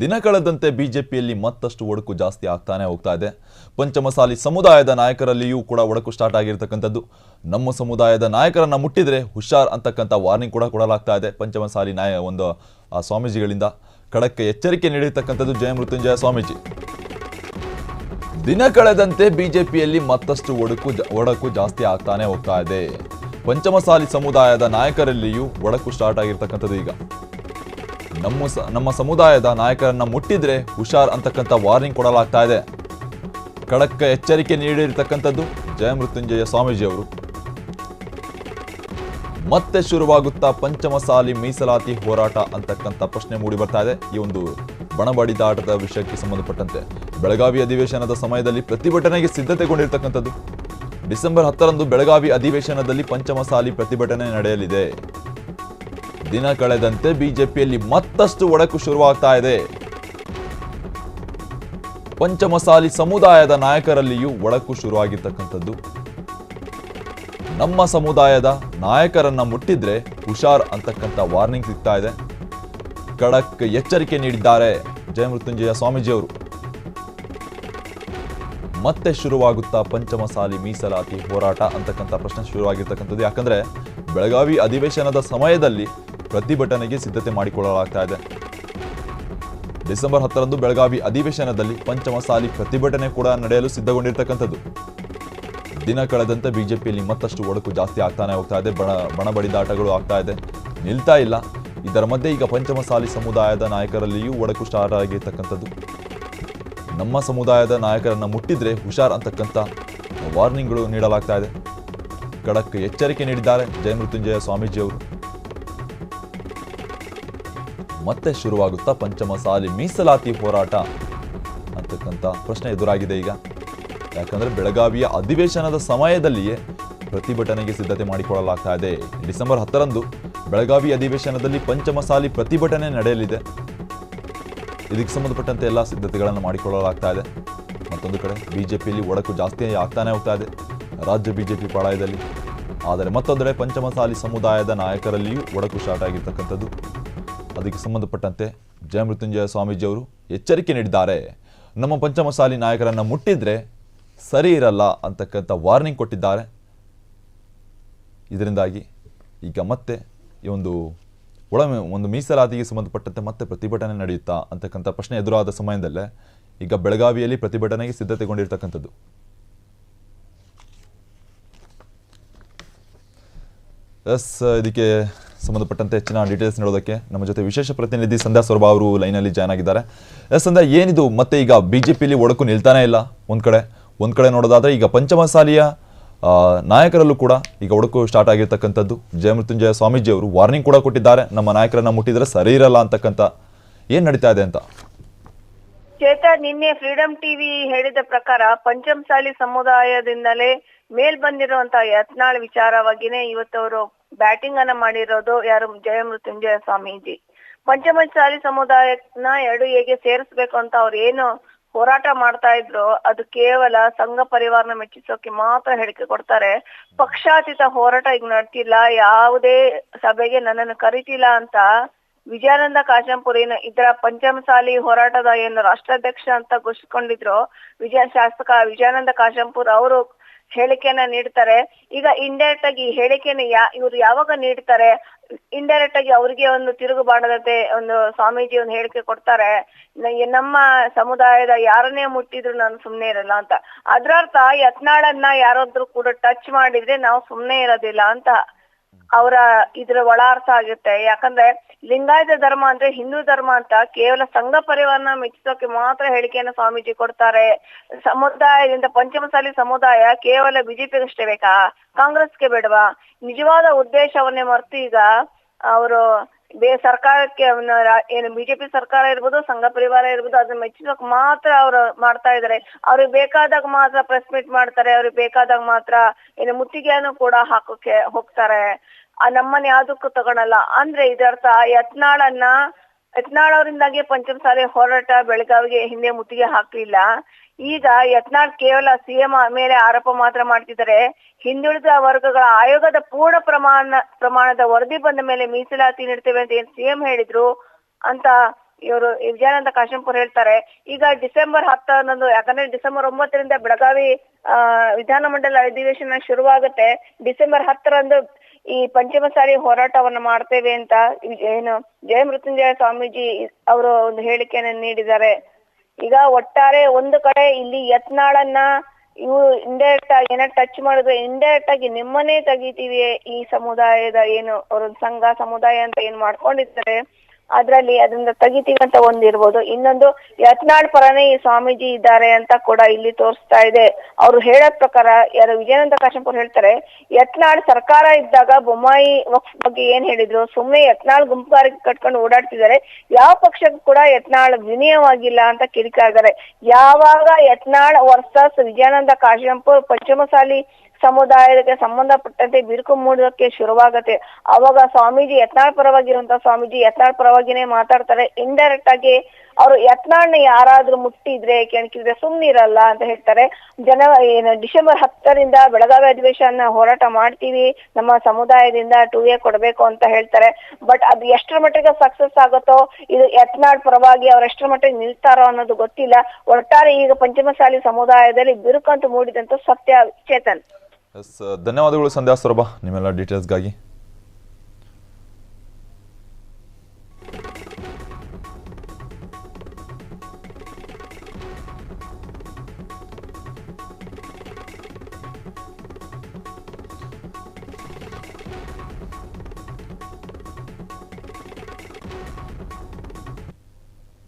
ದಿನ ಕಳೆದಂತೆ ಬಿಜೆಪಿಯಲ್ಲಿ ಮತ್ತಷ್ಟು ಒಡಕು ಜಾಸ್ತಿ ಆಗ್ತಾನೆ ಹೋಗ್ತಾ ಇದೆ. ಪಂಚಮಸಾಲಿ ಸಮುದಾಯದ ನಾಯಕರಲ್ಲಿಯೂ ಕೂಡ ಒಡಕು ಸ್ಟಾರ್ಟ್ ಆಗಿರ್ತಕ್ಕಂಥದ್ದು. ನಮ್ಮ ಸಮುದಾಯದ ನಾಯಕರನ್ನ ಮುಟ್ಟಿದ್ರೆ ಹುಷಾರ್ ಅಂತಕ್ಕಂಥ ವಾರ್ನಿಂಗ್ ಕೂಡ ಕೊಡಲಾಗ್ತಾ ಇದೆ ಪಂಚಮಸಾಲಿ ನಾಯ ಒಂದು, ಆ, ಸ್ವಾಮೀಜಿಗಳಿಂದ. ಖಡಕ್ಕೆ ಎಚ್ಚರಿಕೆ ನೀಡಿರ್ತಕ್ಕಂಥದ್ದು ಜಯ ಮೃತ್ಯುಂಜಯ ಸ್ವಾಮೀಜಿ. ದಿನ ಕಳೆದಂತೆ ಬಿಜೆಪಿಯಲ್ಲಿ ಮತ್ತಷ್ಟು ಒಡಕು ಒಡಕು ಜಾಸ್ತಿ ಆಗ್ತಾನೆ ಹೋಗ್ತಾ ಇದೆ. ಪಂಚಮಸಾಲಿ ಸಮುದಾಯದ ನಾಯಕರಲ್ಲಿಯೂ ಒಡಕು ಸ್ಟಾರ್ಟ್ ಆಗಿರ್ತಕ್ಕಂಥದ್ದು ಈಗ. ನಮ್ಮ ನಮ್ಮ ಸಮುದಾಯದ ನಾಯಕರನ್ನ ಮುಟ್ಟಿದ್ರೆ ಹುಷಾರ್ ಅಂತಕ್ಕಂಥ ವಾರ್ನಿಂಗ್ ಕೊಡಲಾಗ್ತಾ ಇದೆ. ಖಡಕ್ಕ ಎಚ್ಚರಿಕೆ ನೀಡಿರ್ತಕ್ಕಂಥದ್ದು ಜಯಮೃತ್ಯುಂಜಯ ಸ್ವಾಮೀಜಿ ಅವರು ಮತ್ತೆ ಶುರುವಾಗುತ್ತಾ ಪಂಚಮಸಾಲಿ ಮೀಸಲಾತಿ ಹೋರಾಟ ಅಂತಕ್ಕಂಥ ಪ್ರಶ್ನೆ ಮೂಡಿ ಬರ್ತಾ ಇದೆ. ಈ ಒಂದು ಬಣಬಡಿದಾಟದ ವಿಷಯಕ್ಕೆ ಸಂಬಂಧಪಟ್ಟಂತೆ ಬೆಳಗಾವಿ ಅಧಿವೇಶನದ ಸಮಯದಲ್ಲಿ ಪ್ರತಿಭಟನೆಗೆ ಸಿದ್ಧತೆಗೊಂಡಿರ್ತಕ್ಕಂಥದ್ದು. ಡಿಸೆಂಬರ್ ಹತ್ತರಂದು ಬೆಳಗಾವಿ ಅಧಿವೇಶನದಲ್ಲಿ ಪಂಚಮಸಾಲಿ ಪ್ರತಿಭಟನೆ ನಡೆಯಲಿದೆ. ದಿನ ಕಳೆದಂತೆ ಬಿಜೆಪಿಯಲ್ಲಿ ಮತ್ತಷ್ಟು ಒಡಕು ಶುರುವಾಗ್ತಾ ಇದೆ. ಪಂಚಮಸಾಲಿ ಸಮುದಾಯದ ನಾಯಕರಲ್ಲಿಯೂ ಒಡಕು ಶುರುವಾಗಿರ್ತಕ್ಕಂಥದ್ದು. ನಮ್ಮ ಸಮುದಾಯದ ನಾಯಕರನ್ನ ಮುಟ್ಟಿದ್ರೆ ಹುಷಾರ್ ಅಂತಕ್ಕಂಥ ವಾರ್ನಿಂಗ್ ಸಿಗ್ತಾ ಇದೆ. ಖಡಕ್ ಎಚ್ಚರಿಕೆ ನೀಡಿದ್ದಾರೆ ಜಯಮೃತ್ಯುಂಜಯ ಸ್ವಾಮೀಜಿ ಅವರು ಮತ್ತೆ ಶುರುವಾಗುತ್ತಾ ಪಂಚಮಸಾಲಿ ಮೀಸಲಾತಿ ಹೋರಾಟ ಅಂತಕ್ಕಂಥ ಪ್ರಶ್ನೆ ಶುರುವಾಗಿರ್ತಕ್ಕಂಥದ್ದು. ಯಾಕಂದ್ರೆ ಬೆಳಗಾವಿ ಅಧಿವೇಶನದ ಸಮಯದಲ್ಲಿ ಪ್ರತಿಭಟನೆಗೆ ಸಿದ್ಧತೆ ಮಾಡಿಕೊಳ್ಳಲಾಗ್ತಾ ಇದೆ. ಡಿಸೆಂಬರ್ ಹತ್ತರಂದು ಬೆಳಗಾವಿ ಅಧಿವೇಶನದಲ್ಲಿ ಪಂಚಮಸಾಲಿ ಪ್ರತಿಭಟನೆ ಕೂಡ ನಡೆಯಲು ಸಿದ್ಧಗೊಂಡಿರ್ತಕ್ಕಂಥದ್ದು. ದಿನ ಕಳೆದಂತೆ ಬಿಜೆಪಿಯಲ್ಲಿ ಮತ್ತಷ್ಟು ಒಡಕು ಜಾಸ್ತಿ ಆಗ್ತಾನೆ ಹೋಗ್ತಾ ಇದೆ. ಬಣ ಬಣಬಡಿದಾಟಗಳು ಆಗ್ತಾ ಇದೆ. ನಿಲ್ತಾ ಇಲ್ಲ. ಇದರ ಮಧ್ಯೆ ಈಗ ಪಂಚಮಸಾಲಿ ಸಮುದಾಯದ ನಾಯಕರಲ್ಲಿಯೂ ಒಡಕು ಸ್ಟಾರ್ಟ್ ಆಗಿರ್ತಕ್ಕಂಥದ್ದು. ನಮ್ಮ ಸಮುದಾಯದ ನಾಯಕರನ್ನ ಮುಟ್ಟಿದ್ರೆ ಹುಷಾರ್ ಅಂತಕ್ಕಂಥ ವಾರ್ನಿಂಗ್ಗಳು ನೀಡಲಾಗ್ತಾ ಇದೆ. ಖಡಕ್ ಎಚ್ಚರಿಕೆ ನೀಡಿದ್ದಾರೆ ಜಯಮೃತ್ಯುಂಜಯ ಸ್ವಾಮೀಜಿ ಅವರು ಮತ್ತೆ ಶುರುವಾಗುತ್ತಾ ಪಂಚಮಸಾಲಿ ಮೀಸಲಾತಿ ಹೋರಾಟ. ಅಂತಕ್ಕಂಥ ಪ್ರಶ್ನೆ ಎದುರಾಗಿದೆ ಈಗ. ಯಾಕಂದ್ರೆ ಬೆಳಗಾವಿಯ ಅಧಿವೇಶನದ ಸಮಯದಲ್ಲಿಯೇ ಪ್ರತಿಭಟನೆಗೆ ಸಿದ್ಧತೆ ಮಾಡಿಕೊಳ್ಳಲಾಗ್ತಾ ಇದೆ. ಡಿಸೆಂಬರ್ ಹತ್ತರಂದು ಬೆಳಗಾವಿ ಅಧಿವೇಶನದಲ್ಲಿ ಪಂಚಮಸಾಲಿ ಪ್ರತಿಭಟನೆ ನಡೆಯಲಿದೆ. ಇದಕ್ಕೆ ಸಂಬಂಧಪಟ್ಟಂತೆ ಎಲ್ಲ ಸಿದ್ಧತೆಗಳನ್ನು ಮಾಡಿಕೊಳ್ಳಲಾಗ್ತಾ ಇದೆ. ಮತ್ತೊಂದು ಕಡೆ ಬಿಜೆಪಿಯಲ್ಲಿ ಒಡಕು ಜಾಸ್ತಿ ಆಗ್ತಾನೆ ಹೋಗ್ತಾ ಇದೆ. ರಾಜ್ಯ ಬಿಜೆಪಿ ಪಾಳಯದಲ್ಲಿ. ಆದರೆ ಮತ್ತೊಂದೆಡೆ ಪಂಚಮಸಾಲಿ ಸಮುದಾಯದ ನಾಯಕರಲ್ಲಿಯೂ ಒಡಕು ಸ್ಟಾರ್ಟ್ ಆಗಿರ್ತಕ್ಕಂಥದ್ದು. ಅದಕ್ಕೆ ಸಂಬಂಧಪಟ್ಟಂತೆ ಜಯಮೃತ್ಯುಂಜಯ ಸ್ವಾಮೀಜಿ ಅವರು ಎಚ್ಚರಿಕೆ ನೀಡಿದ್ದಾರೆ. ನಮ್ಮ ಪಂಚಮಸಾಲಿ ನಾಯಕರನ್ನು ಮುಟ್ಟಿದರೆ ಸರಿ ಇರಲ್ಲ ಅಂತಕ್ಕಂಥ ವಾರ್ನಿಂಗ್ ಕೊಟ್ಟಿದ್ದಾರೆ. ಇದರಿಂದಾಗಿ ಈಗ ಮತ್ತೆ ಈ ಒಂದು ಒಳ ಒಂದು ಮೀಸಲಾತಿಗೆ ಸಂಬಂಧಪಟ್ಟಂತೆ ಮತ್ತೆ ಪ್ರತಿಭಟನೆ ನಡೆಯುತ್ತಾ ಅಂತಕ್ಕಂಥ ಪ್ರಶ್ನೆ ಎದುರಾದ ಸಮಯದಲ್ಲೇ ಈಗ ಬೆಳಗಾವಿಯಲ್ಲಿ ಪ್ರತಿಭಟನೆಗೆ ಸಿದ್ಧತೆಗೊಂಡಿರ್ತಕ್ಕಂಥದ್ದು. ಎಸ್, ಇದಕ್ಕೆ ಸಂಬಂಧಪಟ್ಟಂತೆ ಹೆಚ್ಚಿನ ಡೀಟೇಲ್ಸ್ ನೀಡೋದಕ್ಕೆ ನಮ್ಮ ಜೊತೆ ವಿಶೇಷ ಪ್ರತಿನಿಧಿ ಸಂಧ್ಯಾ ಸೊರಬ ಅವರು ಲೈನಲ್ಲಿ ಜಾಯ್ನ್ ಆಗಿದ್ದಾರೆ. ಎಸ್ ಸಂಧ್ಯಾ, ಏನಿದು? ಮತ್ತೆ ಈಗ ಬಿಜೆಪಿಯಲ್ಲಿ ಒಡಕು ನಿಲ್ತಾನೆ ಇಲ್ಲ. ಒಂದ್ ಕಡೆ ಒಂದ್ ಕಡೆ ನೋಡೋದಾದ್ರೆ ಈಗ ಪಂಚಮಸಾಲಿಯ ನಾಯಕರಲ್ಲೂ ಕೂಡ ಈಗ ಒಡಕು ಸ್ಟಾರ್ಟ್ ಆಗಿರ್ತಕ್ಕಂಥದ್ದು. ಜಯಮೃತ್ಯುಂಜಯ ಸ್ವಾಮೀಜಿ ಅವರು ವಾರ್ನಿಂಗ್ ಕೂಡ ಕೊಟ್ಟಿದ್ದಾರೆ. ನಮ್ಮ ನಾಯಕರನ್ನ ಮುಟ್ಟಿದ್ರೆ ಸರಿ ಇರಲ್ಲ ಅಂತಕ್ಕಂಥ ಏನ್ ನಡೀತಾ ಇದೆ ಅಂತ? ಚೇತಾ, ನಿನ್ನೆ ಫ್ರೀಡಂ ಟಿವಿ ಹೇಳಿದ ಪ್ರಕಾರ ಪಂಚಮಸಾಲಿ ಸಮುದಾಯದಿಂದಲೇ ಮೇಲ್ ಬಂದಿರುವಂತಹ ಯತ್ನಾಳ್ ವಿಚಾರವಾಗಿನೇ ಇವತ್ತವರು ಬ್ಯಾಟಿಂಗ್ ಅನ್ನ ಮಾಡಿರೋದು ಯಾರು ಜಯ ಮೃತ್ಯುಂಜಯ ಸ್ವಾಮೀಜಿ. ಪಂಚಮಸಾಲಿ ಸಮುದಾಯನ ಎರಡು ಹೇಗೆ ಸೇರಿಸ್ಬೇಕು ಅಂತ ಅವ್ರು ಏನು ಹೋರಾಟ ಮಾಡ್ತಾ ಇದ್ರು, ಅದು ಕೇವಲ ಸಂಘ ಪರಿವಾರನ ಮೆಚ್ಚಿಸೋಕೆ ಮಾತ್ರ ಹೇಳಿಕೆ ಕೊಡ್ತಾರೆ. ಪಕ್ಷಾತೀತ ಹೋರಾಟ ಈಗ ನಡ್ತಿಲ್ಲ, ಯಾವುದೇ ಸಭೆಗೆ ನನ್ನನ್ನು ಕರಿತಿಲ್ಲ ಅಂತ ವಿಜಯಾನಂದ ಕಾಶಂಪುರ್ ಏನು ಇದರ ಪಂಚಮಸಾಲಿ ಹೋರಾಟದ ಏನು ರಾಷ್ಟ್ರಾಧ್ಯಕ್ಷ ಅಂತ ಘೋಷಿಸಿಕೊಂಡಿದ್ರು, ವಿಜಯ ಶಾಸಕ ವಿಜಯಾನಂದ ಕಾಶಂಪುರ್ ಅವರು ಹೇಳಿಕೆಯನ್ನ ನೀಡ್ತಾರೆ. ಈಗ ಇಂಡೈರೆಕ್ಟ್ ಆಗಿ ಈ ಯಾ, ಇವ್ರು ಯಾವಾಗ ನೀಡ್ತಾರೆ? ಇಂಡೈರೆಕ್ಟ್ ಆಗಿ ಅವ್ರಿಗೆ ಒಂದು ತಿರುಗುಬಾಣದಂತೆ ಒಂದು ಸ್ವಾಮೀಜಿ ಒಂದು ಹೇಳಿಕೆ ಕೊಡ್ತಾರೆ. ನಮ್ಮ ಸಮುದಾಯದ ಯಾರನ್ನೇ ಮುಟ್ಟಿದ್ರು ನಾನು ಸುಮ್ನೆ ಇರಲ್ಲ ಅಂತ. ಅದ್ರರ್ಥ ಯತ್ನಾಳನ್ನ ಯಾರಾದ್ರೂ ಕೂಡ ಟಚ್ ಮಾಡಿದ್ರೆ ನಾವು ಸುಮ್ನೆ ಇರೋದಿಲ್ಲ ಅಂತ. ಅವರ ಇದ್ರ ಒಳ ಅರ್ಥ ಆಗುತ್ತೆ. ಯಾಕಂದ್ರೆ ಲಿಂಗಾಯತ ಧರ್ಮ ಅಂದ್ರೆ ಹಿಂದೂ ಧರ್ಮ ಅಂತ ಕೇವಲ ಸಂಘ ಪರಿವಾರನ ಮೆಚ್ಚಿಸೋಕೆ ಮಾತ್ರ ಹೇಳಿಕೆಯನ್ನ ಸ್ವಾಮೀಜಿ ಕೊಡ್ತಾರೆ. ಸಮುದಾಯದಿಂದ ಪಂಚಮಸಾಲಿ ಸಮುದಾಯ ಕೇವಲ ಬಿಜೆಪಿಗಷ್ಟೇ ಬೇಕಾ? ಕಾಂಗ್ರೆಸ್ಗೆ ಬೇಡವಾ? ನಿಜವಾದ ಉದ್ದೇಶವನ್ನೇ ಮರೆತು ಈಗ ಅವರು ಬೇ ಸರ್ಕಾರಕ್ಕೆ ಏನು ಬಿಜೆಪಿ ಸರ್ಕಾರ ಇರ್ಬೋದು, ಸಂಘ ಪರಿವಾರ ಇರ್ಬೋದು, ಅದನ್ನ ಮೆಚ್ಚಿಸೋಕೆ ಮಾತ್ರ ಅವ್ರು ಮಾಡ್ತಾ ಇದಾರೆ ಅವ್ರಿಗೆ ಬೇಕಾದಾಗ ಮಾತ್ರ ಪ್ರೆಸ್ ಮೀಟ್ ಮಾಡ್ತಾರೆ, ಅವ್ರಿಗೆ ಬೇಕಾದಾಗ ಮಾತ್ರ ಏನು ಮುತ್ತಿಗೆಯನ್ನು ಕೂಡ ಹಾಕೋಕೆ ಹೋಗ್ತಾರೆ. ಆ ನಮ್ಮನ್ ಯಾವ್ದಕ್ಕೂ ತಗೊಳಲ್ಲ. ಅಂದ್ರೆ ಇದರ್ಥ ಯತ್ನಾಳನ್ನ, ಯತ್ನಾಳ್ ಅವರಿಂದಾಗಿ ಪಂಚಮಸಾಲಿ ಹೋರಾಟ ಬೆಳಗಾವಿಗೆ ಹಿಂದೆ ಮುತ್ತಿಗೆ ಹಾಕ್ಲಿಲ್ಲ. ಈಗ ಯತ್ನಾಳ್ ಕೇವಲ ಸಿಎಂ ಮೇಲೆ ಆರೋಪ ಮಾತ್ರ ಮಾಡ್ತಿದ್ದಾರೆ. ಹಿಂದುಳಿದ ವರ್ಗಗಳ ಆಯೋಗದ ಪೂರ್ಣ ಪ್ರಮಾಣ, ಪ್ರಮಾಣದ ವರದಿ ಬಂದ ಮೇಲೆ ಮೀಸಲಾತಿ ನೀಡ್ತೇವೆ ಅಂತ ಏನ್ ಸಿಎಂ ಹೇಳಿದ್ರು ಅಂತ ಇವರು ವಿಜಯಾನಂದ ಕಾಶಂಪುರ್ ಹೇಳ್ತಾರೆ. ಈಗ ಡಿಸೆಂಬರ್ ಹತ್ತರಂದು ಯಾಕಂದ್ರೆ ಡಿಸೆಂಬರ್ ಒಂಬತ್ತರಿಂದ ಬೆಳಗಾವಿ, ಆ, ವಿಧಾನಮಂಡಲ ಅಧಿವೇಶನ ಶುರುವಾಗುತ್ತೆ. ಡಿಸೆಂಬರ್ ಹತ್ತರಂದು ಈ ಪಂಚಮಸಾಲಿ ಹೋರಾಟವನ್ನ ಮಾಡ್ತೇವೆ ಅಂತ ಏನು ಜಯ ಮೃತ್ಯುಂಜಯ ಸ್ವಾಮೀಜಿ ಅವರು ಒಂದು ಹೇಳಿಕೆಯನ್ನು ನೀಡಿದ್ದಾರೆ. ಈಗ ಒಟ್ಟಾರೆ ಒಂದು ಕಡೆ ಇಲ್ಲಿ ಯತ್ನಾಳನ್ನ ಇವು ಇಂಡೈರೆಕ್ಟ್ ಆಗಿ ಏನ ಟಚ್ ಮಾಡಿದ್ರೆ ಇಂಡೈರೆಕ್ಟ್ ಆಗಿ ನಿಮ್ಮನ್ನೇ ತೆಗಿತೀವಿ ಈ ಸಮುದಾಯದ ಏನು ಅವ್ರ ಸಂಘ, ಸಮುದಾಯ ಅಂತ ಏನ್ ಮಾಡ್ಕೊಂಡಿರ್ತಾರೆ ಅದ್ರಲ್ಲಿ ಅದನ್ನ ತೆಗಿತೀವಿ ಅಂತ ಒಂದಿರ್ಬೋದು. ಇನ್ನೊಂದು ಯತ್ನಾಳ್ ಪರನೇ ಈ ಸ್ವಾಮೀಜಿ ಇದ್ದಾರೆ ಅಂತ ಕೂಡ ಇಲ್ಲಿ ತೋರಿಸ್ತಾ ಇದೆ. ಅವ್ರು ಹೇಳೋ ಪ್ರಕಾರ, ಯಾರು ವಿಜಯಾನಂದ ಕಾಶಂಪುರ್ ಹೇಳ್ತಾರೆ, ಯತ್ನಾಳ್ ಸರ್ಕಾರ ಇದ್ದಾಗ ಬೊಮ್ಮಾಯಿ ವಕ್ಫ್ ಬಗ್ಗೆ ಏನ್ ಹೇಳಿದ್ರು? ಸುಮ್ಮನೆ ಯತ್ನಾಳ್ ಗುಂಪುಗಾರಿಕೆ ಕಟ್ಕೊಂಡು ಓಡಾಡ್ತಿದ್ದಾರೆ. ಯಾವ ಪಕ್ಷಕ್ಕೂ ಕೂಡ ಯತ್ನಾಳ್ ವಿನಯವಾಗಿಲ್ಲ ಅಂತ ಕಿರಿಕಾಗಾರೆ ಯಾವಾಗ ಯತ್ನಾಳ್ ವರ್ಸಸ್ ವಿಜಯಾನಂದ ಕಾಶಂಪುರ್ ಪಂಚಮಸಾಲಿ ಸಮುದಾಯಕ್ಕೆ ಸಂಬಂಧಪಟ್ಟಂತೆ ಬಿರುಕು ಮೂಡೋಕೆ ಶುರುವಾಗತ್ತೆ. ಅವಾಗ ಸ್ವಾಮೀಜಿ ಯತ್ನಾಳ್ ಪರವಾಗಿರುವಂತ ಸ್ವಾಮೀಜಿ ಯತ್ನಾಳ್ ಪರವಾಗಿನೇ ಮಾತಾಡ್ತಾರೆ. ಇಂಡೈರೆಕ್ಟ್ ಆಗಿ ಅವರು ಯತ್ನಾಳ್ನ ಯಾರಾದ್ರೂ ಮುಟ್ಟಿದ್ರೆ, ಕೆಣಕಿದ್ರೆ ಸುಮ್ನಿರಲ್ಲ ಅಂತ ಹೇಳ್ತಾರೆ. ಜನ ಏನು ಡಿಸೆಂಬರ್ ಹತ್ತರಿಂದ ಬೆಳಗಾವಿ ಅಧಿವೇಶನ ಹೋರಾಟ ಮಾಡ್ತೀವಿ. ನಮ್ಮ ಸಮುದಾಯದಿಂದ ಟೂ ಎ ಕೊಡ್ಬೇಕು ಅಂತ ಹೇಳ್ತಾರೆ. ಬಟ್ ಅದು ಎಷ್ಟರ ಮಟ್ಟಿಗೆ ಸಕ್ಸಸ್ ಆಗುತ್ತೋ, ಇದು ಯತ್ನಾಳ್ ಪರವಾಗಿ ಅವ್ರ ಎಷ್ಟರ ಮಟ್ಟಿಗೆ ನಿಲ್ತಾರೋ ಅನ್ನೋದು ಗೊತ್ತಿಲ್ಲ. ಒಟ್ಟಾರೆ ಈಗ ಪಂಚಮಸಾಲಿ ಸಮುದಾಯದಲ್ಲಿ ಬಿರುಕಂತ ಮೂಡಿದಂತ ಸತ್ಯ ಚೇತನ್ ಎಸ್ ಧನ್ಯವಾದಗಳು ಸಂಧ್ಯಾ ಸೊರಬ ನಿಮ್ಮೆಲ್ಲ ಡೀಟೇಲ್ಸ್ಗಾಗಿ